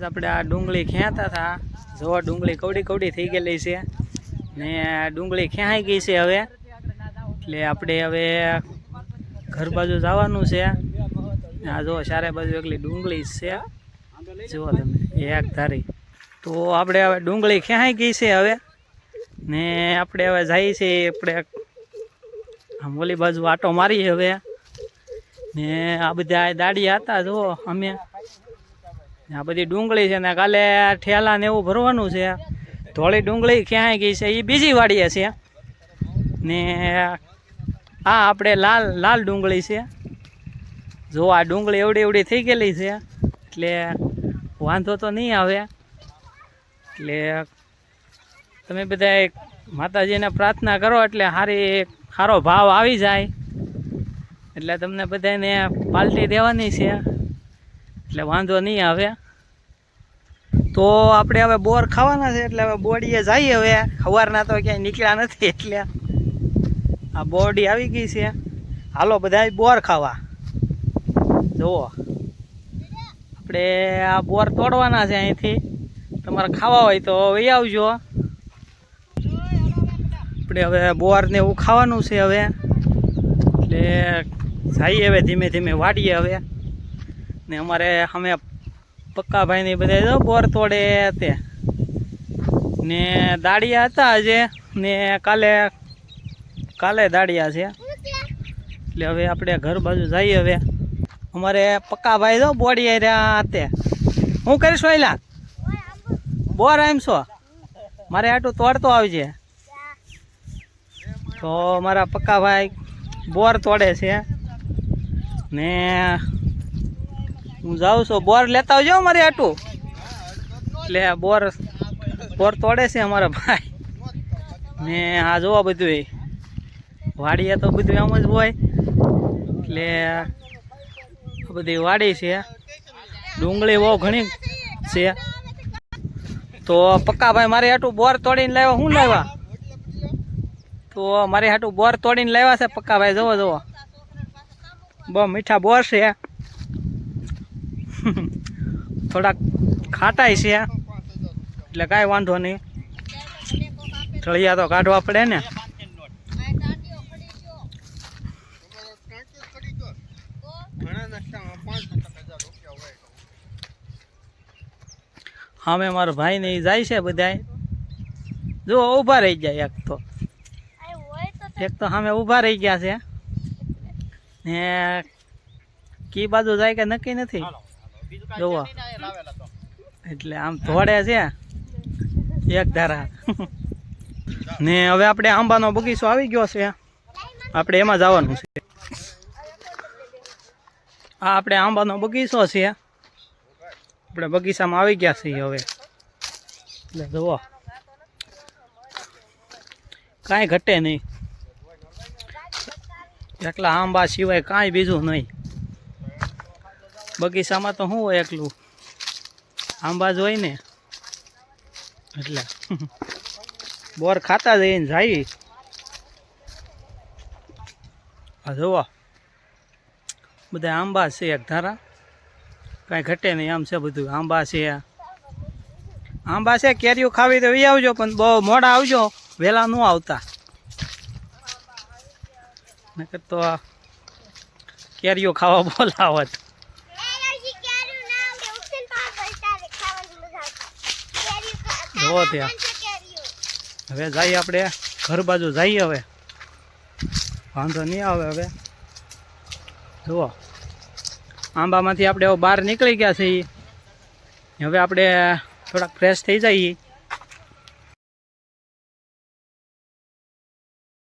આજ આપણે આ ડુંગળી ખેંચતા હતા. જોવા ડુંગળી કવડી કવડી થઈ ગયેલી છે ને ડુંગળી ખેંચાઈ ગઈ છે હવે. એટલે આપણે હવે ઘર બાજુ જવાનું છે. આ જો ચારે બાજુ એકલી ડુંગળી છે. જુઓ તમે એક ધારી. તો આપણે હવે ડુંગળી ખેંચાઈ ગઈ છે હવે. ને આપણે હવે જઈએ છીએ આપણે ઓલી બાજુ આટો મારી હવે. ને આ બધા દાડી હતા, જુઓ અમે. આ બધી ડુંગળી છે ને કાલે ઠેલા ને એવું ભરવાનું છે. ધોળી ડુંગળી ક્યાંય ગઈ છે? એ બીજી વાડીએ છે. ને આ આપણે લાલ લાલ ડુંગળી છે. જો આ ડુંગળી એવડી એવડી થઈ ગયેલી છે, એટલે વાંધો તો નહીં આવે. એટલે તમે બધા માતાજીને પ્રાર્થના કરો, એટલે સારી સારો ભાવ આવી જાય. એટલે તમને બધાને પાલટી દેવાની છે. એટલે વાંધો નહીં આવે. તો આપણે હવે બોર ખાવાના છે, એટલે હવે બોડીએ જઈએ હવે. સવારના તો ક્યાંય નીકળ્યા નથી, એટલે આ બોડી આવી ગઈ છે. હાલો બધા બોર ખાવા. જુઓ. આપણે આ બોર તોડવાના છે અહીંથી. તમારે ખાવા હોય તો વહી આવજો. આપણે હવે બોર એવું ખાવાનું છે હવે. એટલે જઈએ હવે ધીમે ધીમે વાડીએ હવે. ને અમારે અમે પક્કાભાઈ ને બધા જો બોર તોડે તે. ને દાડિયા હતા આજે, ને કાલે કાલે દાડિયા છે. એટલે હવે આપણે ઘર બાજુ જઈએ હવે. અમારે પક્કાભાઈ જો બોડી રહ્યા તે. હું કરીશ વહેલા બોર આમ છો મારે આટલું તોડતો આવજે. તો મારા પક્કાભાઈ બોર તોડે છે. ને હું જાઉં છું. બોર લેતા આવજો મારે આટું. એટલે બોર બોર તોડે છે અમારા ભાઈ. ને આ જોવા બધું વાડીએ તો બધું એમ જ હોય. એટલે બધી વાડી છે. ડુંગળી બહુ ઘણી છે. તો પક્કા ભાઈ મારે હાટું બોર તોડીને લાવ્યા. શું લાવ્યા? તો મારે હાટું બોર તોડીને લાવ્યા છે પક્કા ભાઈ જોવો જોવો બહુ મીઠા બોર છે. થોડાક ખાટાય છે. એટલે કાંઈ વાંધો નહીં. ઠળિયા તો કાઢવા પડે ને. હામે મારો ભાઈ ને એ જાય છે બધાય. જો ઊભા રહી જાય એક તો. એક તો સામે ઊભા રહી ગયા છે. ને કી બાજુ જાય કે નક્કી નથી? જોવો. એટલે આમ ધોડે છે. એક ધારા. ને હવે આપણે આંબાનો બગીચો આવી ગયો છે. આપણે એમાં જવાનું છે. આ આપણે આંબાનો બગીચો છે. આપણે બગીચામાં આવી ગયા છીએ હવે. એટલે જુઓ. કાંઈ ઘટે નહીં. એટલા આંબા સિવાય કાંઈ બીજું નહીં. બગીચામાં તો શું હોય એકલું? આંબા જ હોય ને? એટલે. બોર ખાતા જઈને જાય આ જોવો. બધા આંબા છે એક ધારા. કાંઈ ઘટે નહીં, આમ છે બધું. આંબા છે. આંબા છે, કેરીઓ ખાવી તો એ આવજો, પણ બહુ મોડા આવજો, વહેલા ન આવતા. નકર તો કેરીઓ ખાવા બોલાવત. જોવો ત્યાં. હવે જઈએ આપણે ઘર બાજુ, જઈએ હવે. વાંધો નહીં આવે હવે. જુઓ. આંબામાંથી આપણે બહાર નીકળી ગયા છીએ. હવે આપણે થોડાક ફ્રેશ થઈ જઈએ.